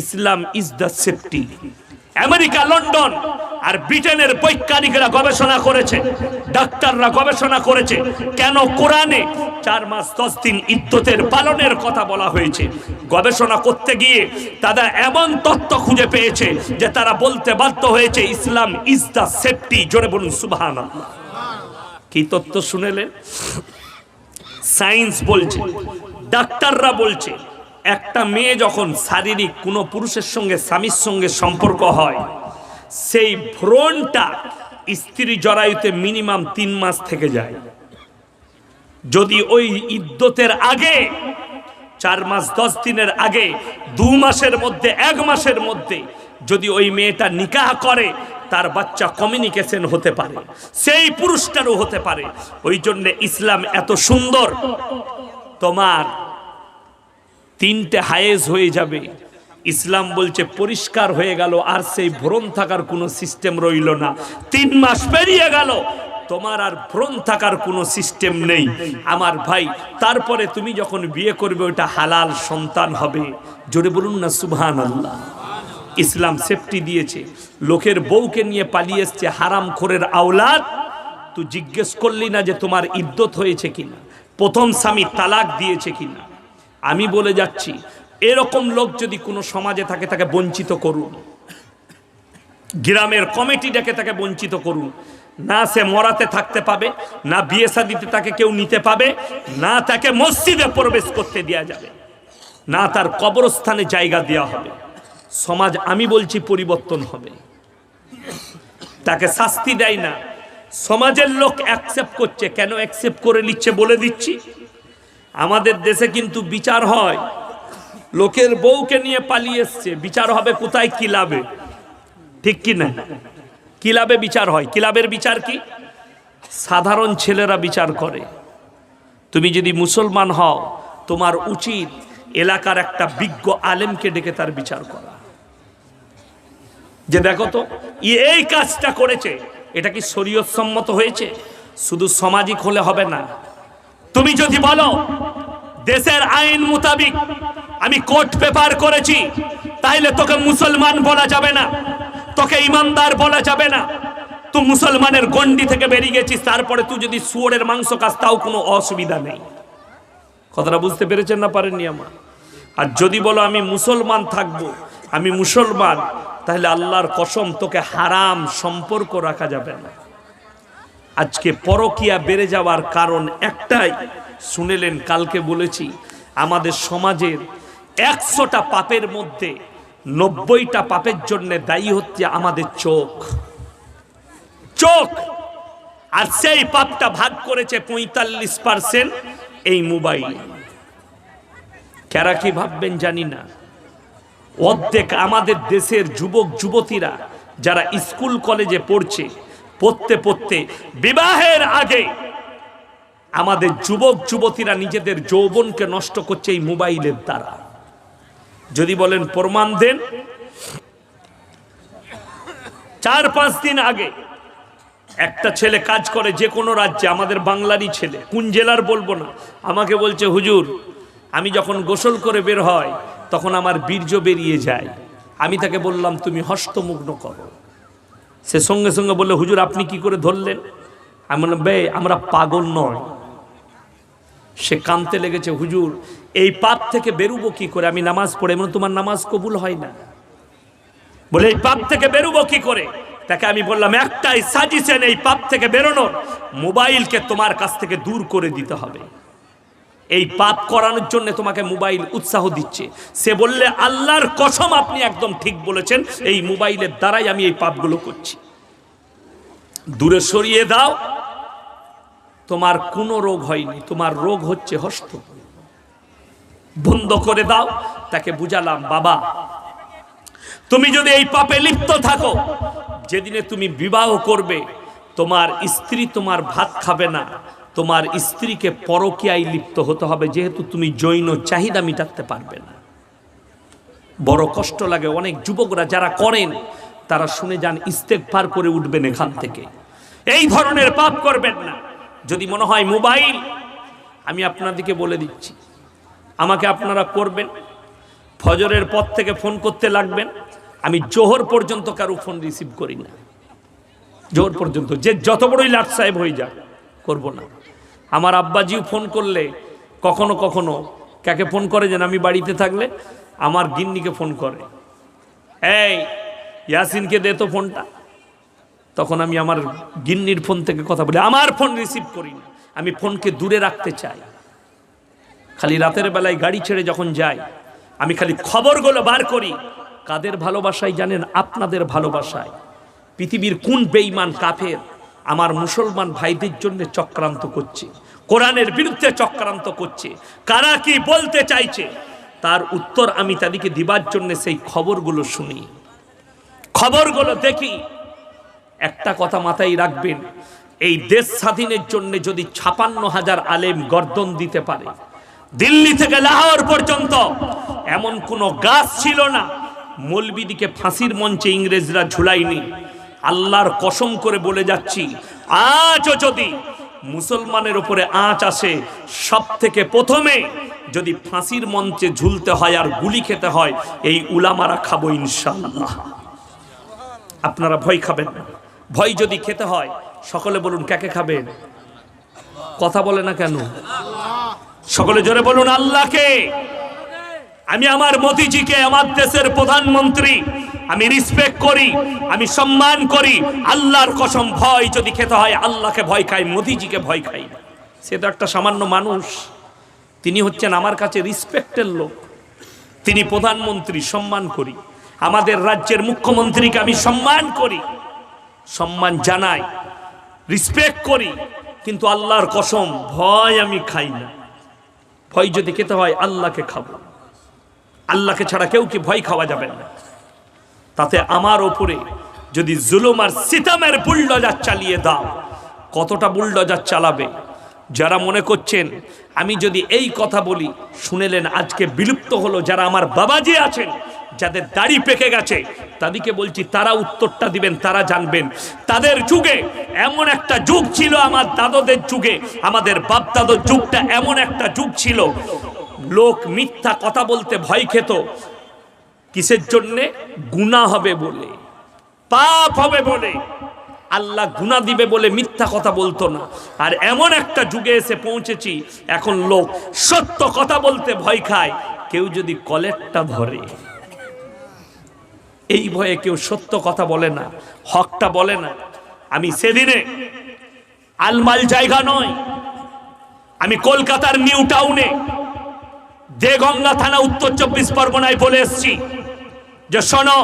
Islam is the safety America, London আর ব্রিটেনের বৈজ্ঞানিকরা গবেষণা করেছে, ডাক্তাররা গবেষণা করেছে, কেন কোরআনে চার মাস দশ দিন ইদ্যতের পালনের কথা বলা হয়েছে? গবেষণা করতে গিয়ে তারা এমন তথ্য খুঁজে পেয়েছে যে তারা বলতে বাধ্য হয়েছে, ইসলাম ইজ দ্য সেফটি জোরে বলুন সুবাহান কি তথ্য শুনেলেন সায়েন্স বলছে, ডাক্তাররা বলছে একটা মেয়ে যখন শারীরিক কোনো পুরুষের সঙ্গে, স্বামীর সঙ্গে সম্পর্ক হয়, সেই ভ্রণটা স্ত্রী জরায়ুতে মিনিমাম তিন মাস থেকে যায়। যদি ওই ইদ্যতের আগে, চার মাস, দশ দিনের আগে, দু মাসের মধ্যে, এক মাসের মধ্যে যদি ওই মেয়েটা নিকাহ করে, তার বাচ্চা কমিউনিকেশন হতে পারে, সেই পুরুষটারও হতে পারে। ওই জন্য ইসলাম এত সুন্দর। তোমার তিনটে হায়েজ হয়ে যাবে। ইসলাম বলছে, পরিষ্কার হয়ে গেল, আর সেই ভ্রণ থাকার কোনো সিস্টেম রইল না। তিন মাস পেরিয়ে গেল, তোমার আর ভ্রণ থাকার কোনো সিস্টেম নেই। আমার ভাই, তারপরে তুমি যখন বিয়ে করবে ওটা হালাল সন্তান হবে। জোরে বলুন না সুবহান আল্লাহ ইসলাম সেফটি দিয়েছে। লোকের বউকে নিয়ে পালিয়ে এসছে হারাম খোরের আওলাদ। তুই জিজ্ঞেস করলি না যে তোমার ইদ্যত হয়েছে কিনা? প্রথম স্বামী তালাক দিয়েছে কিনা? আমি বলে যাচ্ছি, এরকম লোক যদি কোনো সমাজে থাকে, তাকে বঞ্চিত করুন। গ্রামের কমিটি ডেকে তাকে বঞ্চিত করুন। না সে মরাতে থাকতে পাবে, না বিয়ে শাদিতে তাকে কেউ নিতে পাবে, না তাকে মসজিদে প্রবেশ করতে দেওয়া যাবে, না তার কবরস্থানে জায়গা দেওয়া হবে। সমাজ, আমি বলছি পরিবর্তন হবে। তাকে শাস্তি দেয় না। সমাজের লোক অ্যাকসেপ্ট করছে, কেন অ্যাকসেপ্ট করে নিচ্ছে বলে দিচ্ছি? আমাদের দেশে কিন্তু বিচার হয়। লোকের বউকে নিয়ে পালিয়ে এসছে। বিচার হবে কোথায়? কিলাবে। ঠিক কি না? কিলাবে বিচার হয়। কিলাবের বিচার কি? সাধারণ ছেলেরা বিচার করে। তুমি যদি মুসলমান হও, তোমার উচিত এলাকার একটা বিজ্ঞ আলেমকে ডেকে তার বিচার করা। যে দেখো তো এই কাজটা করেছে। এটা কি শরীয়ত সম্মত হয়েছে? শুধু সামাজিক হলে হবে না। তুমি যদি বলো দেশের আইন মোতাবিক আমি কোর্ট পেপার করেছি। তাইলে তোকে মুসলমান বলা যাবে না। তোকে ইমানদার বলা যাবে না। তুই মুসলমানের গন্ডি থেকে বেরিয়ে গেছিস, তারপরে তুই যদি শুয়োরের মাংস খাস, তাও কোনো অসুবিধা নেই। কথাটা বুঝতে পেরেছেন না পারেননি আমার? আর যদি বলো আমি মুসলমান থাকব, আমি মুসলমান তাহলে আল্লাহর কসম তোকে হারাম সম্পর্ক রাখা যাবে না। আজকে পরকিয়া বেড়ে যাওয়ার কারণ একটাই শুনেলেন, কালকে বলেছি, আমাদের সমাজের একশোটা পাপের মধ্যে নব্বইটা পাপের জন্য দায়ী হচ্ছে আমাদের চোখ। চোখ! আর সেই পাপটা ভাগ করেছে পঁয়তাল্লিশ পার্সেন্ট এই মোবাইল। কারা কি ভাববেন জানি না। অর্ধেক আমাদের দেশের যুবক, যুবতীরা যারা স্কুল, কলেজে পড়ছে, পড়তে পড়তে বিবাহের আগে আমাদের যুবক, যুবতীরা নিজেদের যৌবনকে নষ্ট করছে এই মোবাইলের দ্বারা। যদি বলেন প্রমাণ দেন। চার পাঁচ দিন আগে একটা ছেলে কাজ করে যে কোনো রাজ্যে, আমাদের বাংলারই ছেলে, কোন জেলার বলব না, আমাকে বলছে, হুজুর, আমি যখন গোসল করে বের হয় তখন আমার বীর্য বেরিয়ে যায়। আমি তাকে বললাম, তুমি হস্তমুগ্ন করো। সে সঙ্গে সঙ্গে বললে, হুজুর, আপনি কি করে ধরলেন? আমি বললাম, বে, আমরা পাগল নয়। সে কানতে লেগেছে, হুজুর, এই পাপ থেকে বেরুবো কি করে? আমি নামাজ পড়ে মানে তোমার নামাজ কবুল হয় না। বলে, এই পাপ থেকে বেরুবো কি করে? তাকে আমি বললাম, একটাই সাজিছেন এই পাপ থেকে বেরোনোর। মোবাইলকে তোমার কাছ থেকে দূর করে দিতে হবে। এই পাপ করানোর জন্য তোমাকে মোবাইল উৎসাহ দিচ্ছে। সে বললে, আল্লাহর কসম, আপনি একদম ঠিক বলেছেন, এই মোবাইলের দ্বারাই আমি এই পাপগুলো করছি। দূরে সরিয়ে দাও তোমার কোনো রোগ হয়নি, তোমার রোগ হচ্ছে হস্ত। বন্ধ করে দাও, তাকে বুঝালাম, বাবা, তুমি যদি এই পাপে লিপ্ত থাকো, যেদিনে তুমি বিবাহ করবে, তোমার স্ত্রী তোমার ভাত খাবে না, তোমার স্ত্রীকে পরকীয়ায় লিপ্ত হতে হবে, যেহেতু তুমি জৈন চাহিদা মিটাতে পারবে না। বড় কষ্ট লাগে, অনেক যুবকরা যারা করেন, তারা শুনে যান ইস্তেক পার করে উঠবেন এখান থেকে। এই ধরনের পাপ করবেন না। যদি মনে হয় মোবাইল, আমি আপনাদেরকে বলে দিচ্ছি। আমাকে আপনারা করবেন। ফজরের পর থেকে ফোন করতে লাগবেন। আমি জোহর পর্যন্ত কারও ফোন রিসিভ করি না। জোহর পর্যন্ত। যে যত বড়ই লাট সাহেব হয়ে যাক, করব না। আমার আব্বাজিও ফোন করলে কখনো কখনো কাকে ফোন করে যেন আমি বাড়িতে থাকলে আমার গিন্নিকে ফোন করে। এই, ইয়াসিনকে দে তো ফোনটা। তখন আমি আমার গিন্নির ফোন থেকে কথা বলি, আমার ফোন রিসিভ করি না। আমি ফোনকে দূরে রাখতে চাই। খালি রাতের বেলায় গাড়ি ছেড়ে যখন যাই, আমি খালি খবরগুলো বার করি। কাদের ভালোবাসায় জানেন? আপনাদের ভালোবাসায়। পৃথিবীর কোন বেঈমান কাফের আমার মুসলমান ভাইদের জন্য চক্রান্ত করছে? কোরআনের বিরুদ্ধে চক্রান্ত করছে। কারা কি বলতে চাইছে? তার উত্তর আমি তাদেরকে দিবার জন্য সেই খবরগুলো শুনি। খবরগুলো দেখি। একটা কথা মাথায় রাখবেন, এই দেশ স্বাধীনের জন্য যদি ছাপান্ন হাজার আলেম গর্দন দিতে পারে, দিল্লি থেকে লাহোর পর্যন্ত এমন কোনো গাছ ছিল না, মলবিদিকে ফাঁসির মঞ্চে ইংরেজরা ঝুলাইনি আল্লাহর কসম করে বলে যাচ্ছি, আজও যদি মুসলমানের উপরে আঁচ আসে সব থেকে প্রথমে যদি ফাঁসির মঞ্চে ঝুলতে হয় আর গুলি খেতে হয়, এই উলামারা খাব ইনশাল্লাহ আপনারা ভয় খাবেন না। ভয় যদি খেতে হয়, সকলে বলুন, কাকে খাবেন কথা বলে না কেন? সকলে জোরে বলুন, আল্লাহকে। আমি আমার মোদিজিকে, আমার দেশের প্রধানমন্ত্রী, আমি রিসপেক্ট করি, আমি সম্মান করি। আল্লাহর কসম, ভয় যদি খেতে হয়, আল্লাহকে ভয় খাই, মোদিজিকে ভয় খাই। সে তো একটা সামান্য মানুষ। তিনি হচ্ছেন আমার কাছে রিসপেক্টের লোক। তিনি প্রধানমন্ত্রী, সম্মান করি। আমাদের রাজ্যের মুখ্যমন্ত্রীকে আমি সম্মান করি। সম্মান জানাই রিসপেক্ট করি, কিন্তু আল্লাহর কসম ভয় আমি খাই না। ভয় যদি খেতে হয়, আল্লাহকে খাব। আল্লাহকে ছাড়া কেউ কি ভয় খাওয়া যাবে না। তাতে আমার ওপরে যদি জুলুম আর সিতামের বুলডজার চালিয়ে দাও, কতটা বুলডজার চালাবে? যারা মনে করছেন, আমি যদি এই কথা বলি, শুনেলেন আজকে বিলুপ্ত হলো যারা আমার বাবাজি আছেন যাদের দাড়ি পেকে গেছে, তাদেরকে বলছি, তারা উত্তরটা দিবেন, তারা জানবেন। তাদের যুগে এমন একটা যুগ ছিল আমার দাদদের যুগে, আমাদের বাপ দাদর যুগটা এমন একটা যুগ ছিল। লোক মিথ্যা কথা বলতে ভয় খেত। কিসের জন্যে? গুণা হবে বলে। পাপ হবে বলে। আল্লাহ গুণা দিবে বলে মিথ্যা কথা বলতো না। আর এমন একটা যুগে এসে পৌঁছেছি, এখন লোক সত্য কথা বলতে ভয় খায়। কেউ যদি কলেরটা ধরে। এই ভয়ে কেউ সত্য কথা বলে না, হকটা বলে না। আমি সেদিনে আলমাল জায়গা নয়, আমি কলকাতার নিউ টাউনে দেগঙ্গা থানা উত্তর চব্বিশ পরগনায় বলে এসছি যে শোনো,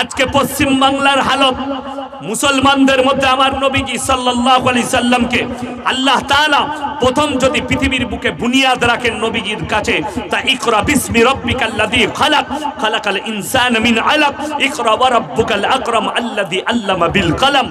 আজকে পশ্চিম বাংলার হালত মুসলমানদের মধ্যে আমার নবীজি সাল্লাল্লাহু আলাইহি সাল্লামকে আল্লাহ তাআলা প্রথম যদি পৃথিবীর বুকে বুনিয়াদ রাখেন নবীজির কাছে, তা ইকরা বিসমি রাব্বিকাল্লাযী খালাক, খালাকাল ইনসানা মিন আলাক, ইকরা ওয়া রাব্বুকাল আকরাম আল্লাযী আল্লামা বিল কলম।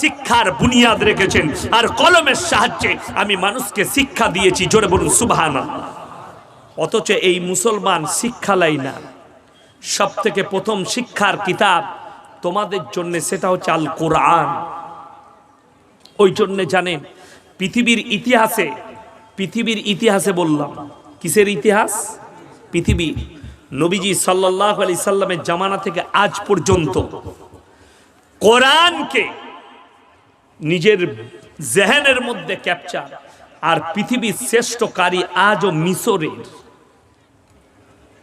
শিক্ষার বুনিয়াদ রেখেছেন আর কলমের সাহায্যে আমি মানুষকে শিক্ষা দিয়েছি, জোরে বলুন, সুবহানাল্লাহ। অথচ এই মুসলমান শিক্ষালাই না। সব থেকে প্রথম শিক্ষার কিতাব তোমাদের জন্য সেটা হচ্ছে আল কোরআন। ওই জন্যে জানেন পৃথিবীর ইতিহাসে পৃথিবীর ইতিহাসে বললাম, কিসের ইতিহাস? পৃথিবী, নবীজি সাল্লাহ আলি সাল্লামের জামানা থেকে আজ পর্যন্ত কোরআনকে নিজের জেহেনের মধ্যে ক্যাপচার, আর পৃথিবীর শ্রেষ্ঠ কারি আজও মিশরের।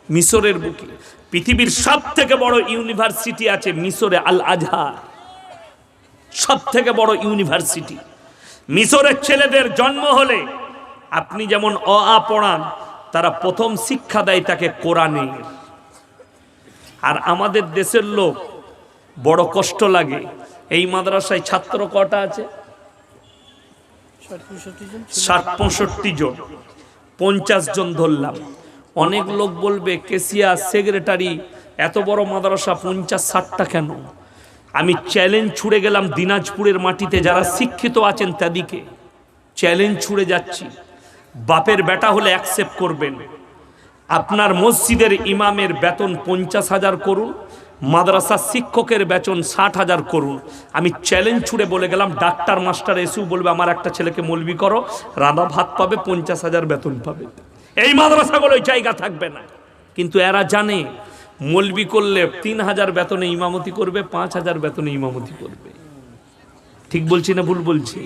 মিশরের বুকে। পৃথিবীর সব থেকে বড় ইউনিভার্সিটি আছে মিশরে আল আজহার। সব থেকে বড় ইউনিভার্সিটি। মিশরের ছেলেদের জন্ম হলে আপনি যেমন অ আ পড়ান, তারা প্রথম শিক্ষা দেয় তাকে কোরআনে। আর আমাদের দেশের লোক বড় কষ্ট লাগে। এই মাদ্রাসায় ছাত্র কটা আছে? ষাট পঁয়ষট্টি জন। পঞ্চাশ জন ধরলাম। অনেক লোক বলবে, কেসিয়া সেক্রেটারি, এত বড় মাদ্রাসা পঞ্চাশ ষাটটা কেন? আমি চ্যালেঞ্জ ছুড়ে গেলাম দিনাজপুরের মাটিতে, যারা শিক্ষিত আছেন তাদিকে চ্যালেঞ্জ ছুড়ে যাচ্ছি। বাপের বেটা হলে অ্যাকসেপ্ট করবেন। আপনার মসজিদের ইমামের বেতন পঞ্চাশ হাজার করুন, মাদ্রাসার শিক্ষকের বেতন ষাট হাজার করুন। আমি চ্যালেঞ্জ ছুড়ে বলে গেলাম, ডাক্তার মাস্টার এসেও বলবে, আমার একটা ছেলেকে মলবি করো, রাঁধা ভাত পাবে, পঞ্চাশ হাজার বেতন পাবে। এই মাদ্রাসাগুলোই জায়গা থাকবে না। কিন্তু এরা জানে, মলবি করলে তিন হাজার বেতনে ইমামতি করবে, পাঁচ হাজার বেতনে ইমামতি করবে। ঠিক বলছি না ভুল বলছি?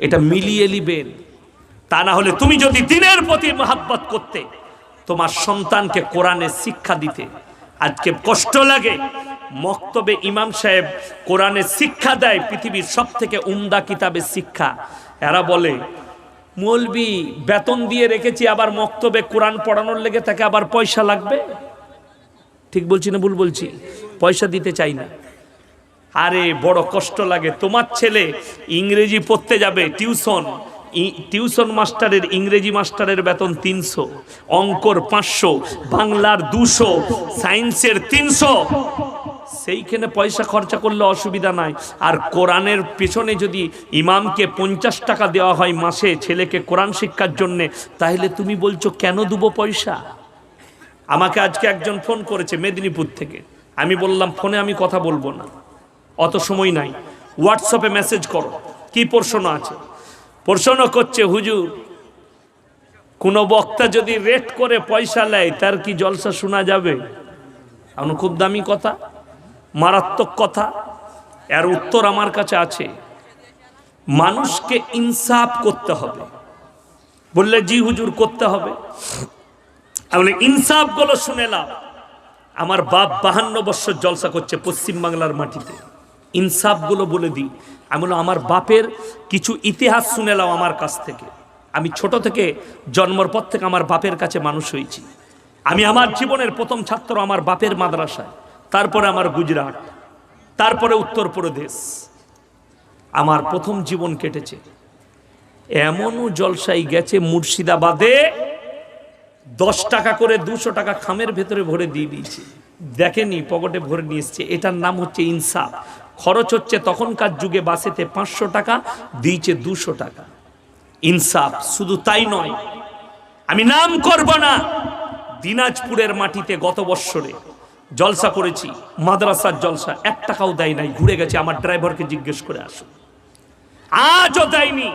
এটা মিলিয়ে নিবেন তা না হলে তুমি যদি দিনের প্রতি মহাব্বত করতে, তোমার সন্তানকে কোরআনের শিক্ষা দিতে, আজকে কষ্ট লাগে, মক্তবে ইমাম সাহেব কোরআনের শিক্ষা দেয়, পৃথিবীর সব থেকে উমদা কিতাবের শিক্ষা। এরা বলে মৌলবি বেতন দিয়ে রেখেছি, আবার মক্তবে কোরআন পড়ানোর লেগে তাকে আবার পয়সা লাগবে? ঠিক বলছি না ভুল বলছি? পয়সা দিতে চাই না। আরে বড় কষ্ট লাগে। তোমার ছেলে ইংরেজি পড়তে যাবে, টিউশন টিউশন মাস্টারের, ইংরেজি মাস্টারের বেতন তিনশো, অঙ্কর পাঁচশো, বাংলার দুশো, সায়েন্সের তিনশো। সেইখানে পয়সা খরচা করলে অসুবিধা নাই। আর কোরআনের পেছনে যদি ইমামকে পঞ্চাশ টাকা দেওয়া হয় মাসে ছেলেকে কোরআন শিক্ষার জন্যে, তাহলে তুমি বলছো, কেন দেবো পয়সা? আমাকে আজকে একজন ফোন করেছে মেদিনীপুর থেকে। আমি বললাম, ফোনে আমি কথা বলব না। অত সময় নাই। হোয়াটসঅ্যাপে মেসেজ করো। কি প্রশ্ন আছে? প্রশ্ন করছে, হুজুর, কোনো বক্তা যদি রেট করে পয়সা নেয় তার কি জলসা শোনা যাবে? এখন খুব দামি কথা। মারাত্মক কথা। এর উত্তর আমার কাছে আছে। মানুষকে ইনসাফ করতে হবে। বললে, জি হুজুর, করতে হবে। তাহলে ইনসাফগুলো শুনে নাও আমার বাপ বাহান্ন বছর জলসা করছে পশ্চিম বাংলার মাটিতে। ইনসাফগুলো বলে দিই। আমি আমার বাপের কিছু ইতিহাস শুনে নাও আমার কাছ থেকে। আমি ছোট থেকে জন্মর পর থেকে আমার বাপের কাছে মানুষ হয়েছি। আমি আমার জীবনের প্রথম ছাত্র আমার বাপের মাদ্রাসায়। তারপরে আমার গুজরাট, তারপরে উত্তরপ্রদেশ। আমার প্রথম জীবন কেটেছে। এমনও জলসাই গেছে মুর্শিদাবাদে, দশ টাকা করে দুশো টাকা খামের ভেতরে ভরে দিয়ে দিয়েছে। দেখেনি, পকেটে ভরে নিয়ে এসছে। এটার নাম হচ্ছে ইনসাফ। খরচ হচ্ছে তখনকার যুগে বাসেতে পাঁচশো টাকা, দিয়েছে দুশো টাকা। ইনসাফ, শুধু তাই নয়, আমি নাম করব না, দিনাজপুরের মাটিতে গত বৎসরে জলসা করেছি, মাদ্রাসার জলসা, এক টাকাও দেয় নাই, ঘুরে গেছে, আমার ড্রাইভারকে জিজ্ঞেস করে আসুন আজও দেয়নি।